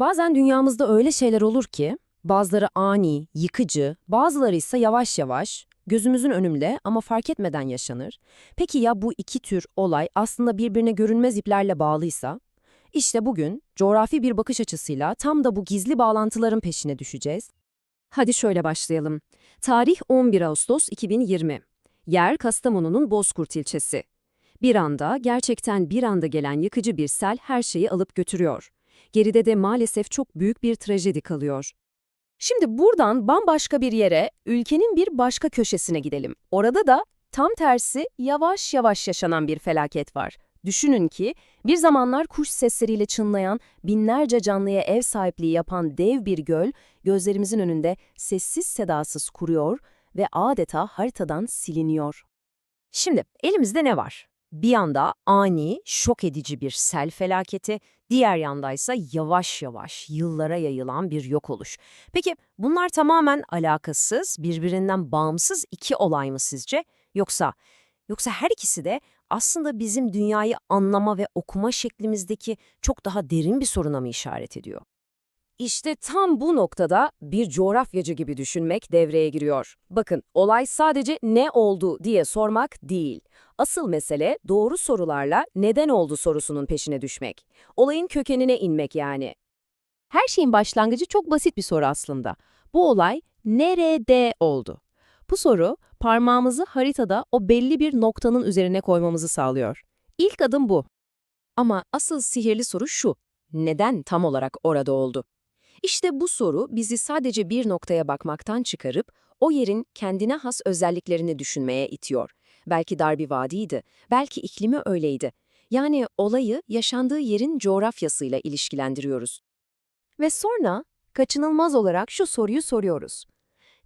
Bazen dünyamızda öyle şeyler olur ki, bazıları ani, yıkıcı, bazıları ise yavaş yavaş, gözümüzün önünde ama fark etmeden yaşanır. Peki ya bu iki tür olay aslında birbirine görünmez iplerle bağlıysa? İşte bugün coğrafi bir bakış açısıyla tam da bu gizli bağlantıların peşine düşeceğiz. Hadi şöyle başlayalım. Tarih 11 Ağustos 2020. Yer Kastamonu'nun Bozkurt ilçesi. Bir anda, gerçekten bir anda gelen yıkıcı bir sel her şeyi alıp götürüyor. Geride de maalesef çok büyük bir trajedi kalıyor. Şimdi buradan bambaşka bir yere, ülkenin bir başka köşesine gidelim. Orada da tam tersi yavaş yavaş yaşanan bir felaket var. Düşünün ki bir zamanlar kuş sesleriyle çınlayan, binlerce canlıya ev sahipliği yapan dev bir göl gözlerimizin önünde sessiz sedasız kuruyor ve adeta haritadan siliniyor. Şimdi elimizde ne var? Bir yanda ani, şok edici bir sel felaketi, diğer yandaysa yavaş yavaş yıllara yayılan bir yok oluş. Peki bunlar tamamen alakasız, birbirinden bağımsız iki olay mı sizce? Yoksa yoksa her ikisi de aslında bizim dünyayı anlama ve okuma şeklimizdeki çok daha derin bir soruna mı işaret ediyor? İşte tam bu noktada bir coğrafyacı gibi düşünmek devreye giriyor. Bakın, olay sadece ne oldu diye sormak değil. Asıl mesele doğru sorularla neden oldu sorusunun peşine düşmek. Olayın kökenine inmek yani. Her şeyin başlangıcı çok basit bir soru aslında. Bu olay nerede oldu? Bu soru parmağımızı haritada o belli bir noktanın üzerine koymamızı sağlıyor. İlk adım bu. Ama asıl sihirli soru şu. Neden tam olarak orada oldu? İşte bu soru bizi sadece bir noktaya bakmaktan çıkarıp o yerin kendine has özelliklerini düşünmeye itiyor. Belki dar bir vadiydi, belki iklimi öyleydi. Yani olayı yaşandığı yerin coğrafyasıyla ilişkilendiriyoruz. Ve sonra kaçınılmaz olarak şu soruyu soruyoruz.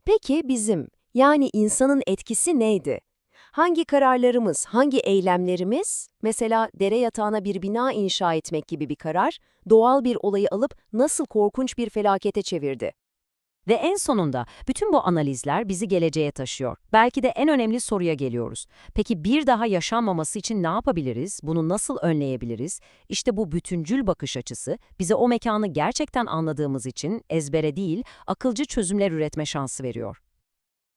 Peki bizim, yani insanın etkisi neydi? Hangi kararlarımız, hangi eylemlerimiz, mesela dere yatağına bir bina inşa etmek gibi bir karar, doğal bir olayı alıp nasıl korkunç bir felakete çevirdi? Ve en sonunda bütün bu analizler bizi geleceğe taşıyor. Belki de en önemli soruya geliyoruz. Peki bir daha yaşanmaması için ne yapabiliriz? Bunu nasıl önleyebiliriz? İşte bu bütüncül bakış açısı bize o mekanı gerçekten anladığımız için ezbere değil, akılcı çözümler üretme şansı veriyor.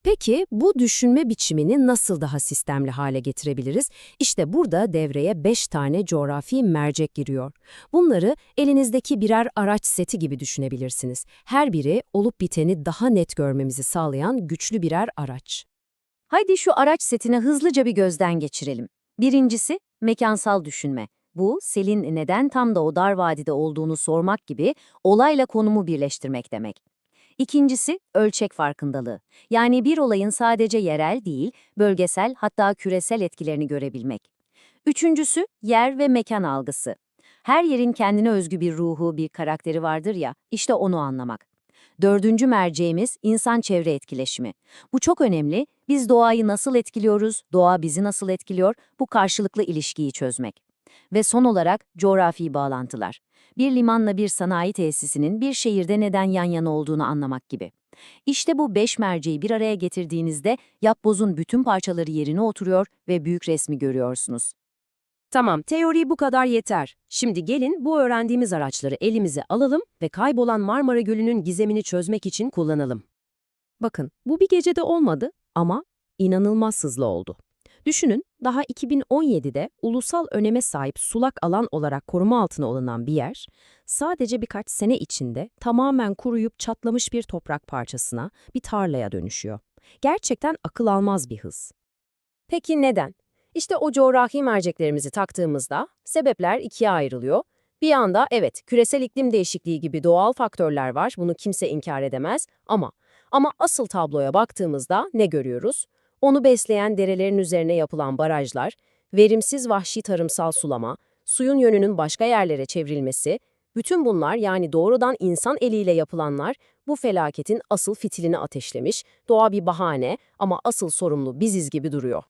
Peki bu düşünme biçimini nasıl daha sistemli hale getirebiliriz? İşte burada devreye 5 tane coğrafi mercek giriyor. Bunları elinizdeki birer araç seti gibi düşünebilirsiniz. Her biri olup biteni daha net görmemizi sağlayan güçlü birer araç. Haydi şu araç setine hızlıca bir gözden geçirelim. Birincisi, mekansal düşünme. Bu, selin neden tam da o dar vadide olduğunu sormak gibi olayla konumu birleştirmek demek. İkincisi, ölçek farkındalığı. Yani bir olayın sadece yerel değil, bölgesel hatta küresel etkilerini görebilmek. Üçüncüsü, yer ve mekan algısı. Her yerin kendine özgü bir ruhu, bir karakteri vardır ya, işte onu anlamak. Dördüncü merceğimiz insan çevre etkileşimi. Bu çok önemli. Biz doğayı nasıl etkiliyoruz, doğa bizi nasıl etkiliyor, bu karşılıklı ilişkiyi çözmek. Ve son olarak coğrafi bağlantılar. Bir limanla bir sanayi tesisinin bir şehirde neden yan yana olduğunu anlamak gibi. İşte bu beş merceği bir araya getirdiğinizde yapbozun bütün parçaları yerine oturuyor ve büyük resmi görüyorsunuz. Tamam, teori bu kadar yeter. Şimdi gelin bu öğrendiğimiz araçları elimize alalım ve kaybolan Marmara Gölü'nün gizemini çözmek için kullanalım. Bakın, bu bir gecede olmadı ama inanılmaz hızlı oldu. Düşünün, daha 2017'de ulusal öneme sahip sulak alan olarak koruma altına alınan bir yer, sadece birkaç sene içinde tamamen kuruyup çatlamış bir toprak parçasına, bir tarlaya dönüşüyor. Gerçekten akıl almaz bir hız. Peki neden? İşte o coğrafi merceklerimizi taktığımızda sebepler ikiye ayrılıyor. Bir anda evet küresel iklim değişikliği gibi doğal faktörler var, bunu kimse inkar edemez ama ama asıl tabloya baktığımızda ne görüyoruz? Onu besleyen derelerin üzerine yapılan barajlar, verimsiz vahşi tarımsal sulama, suyun yönünün başka yerlere çevrilmesi, bütün bunlar yani doğrudan insan eliyle yapılanlar bu felaketin asıl fitilini ateşlemiş, doğa bir bahane ama asıl sorumlu biziz gibi duruyor.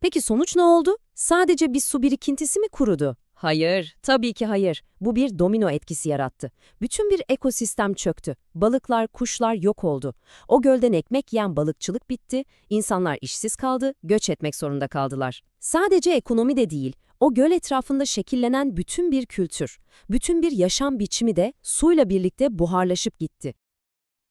Peki sonuç ne oldu? Sadece bir su birikintisi mi kurudu? Hayır, tabii ki hayır. Bu bir domino etkisi yarattı. Bütün bir ekosistem çöktü. Balıklar, kuşlar yok oldu. O gölden ekmek yiyen balıkçılık bitti, insanlar işsiz kaldı, göç etmek zorunda kaldılar. Sadece ekonomi de değil, O göl etrafında şekillenen bütün bir kültür, bütün bir yaşam biçimi de suyla birlikte buharlaşıp gitti.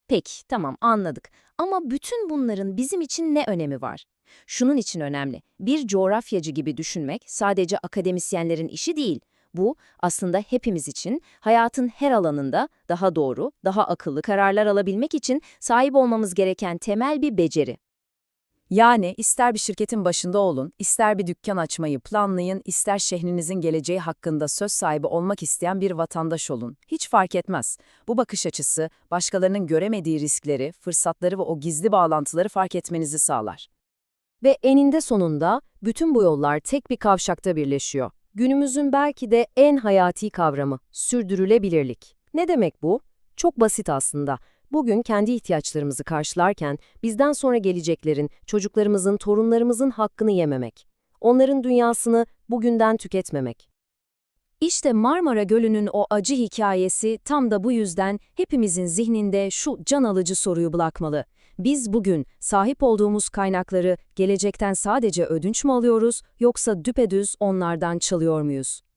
Peki, tamam anladık. Ama bütün bunların bizim için ne önemi var? Şunun için önemli. Bir coğrafyacı gibi düşünmek sadece akademisyenlerin işi değil. Bu aslında hepimiz için hayatın her alanında daha doğru, daha akıllı kararlar alabilmek için sahip olmamız gereken temel bir beceri. Yani ister bir şirketin başında olun, ister bir dükkan açmayı planlayın, ister şehrinizin geleceği hakkında söz sahibi olmak isteyen bir vatandaş olun. Hiç fark etmez. Bu bakış açısı, başkalarının göremediği riskleri, fırsatları ve o gizli bağlantıları fark etmenizi sağlar. Ve eninde sonunda bütün bu yollar tek bir kavşakta birleşiyor. Günümüzün belki de en hayati kavramı, sürdürülebilirlik. Ne demek bu? Çok basit aslında. Bugün kendi ihtiyaçlarımızı karşılarken bizden sonra geleceklerin, çocuklarımızın, torunlarımızın hakkını yememek. Onların dünyasını bugünden tüketmemek. İşte Marmara Gölü'nün o acı hikayesi tam da bu yüzden hepimizin zihninde şu can alıcı soruyu bırakmalı. Biz bugün sahip olduğumuz kaynakları gelecekten sadece ödünç mü alıyoruz yoksa düpedüz onlardan çalıyor muyuz?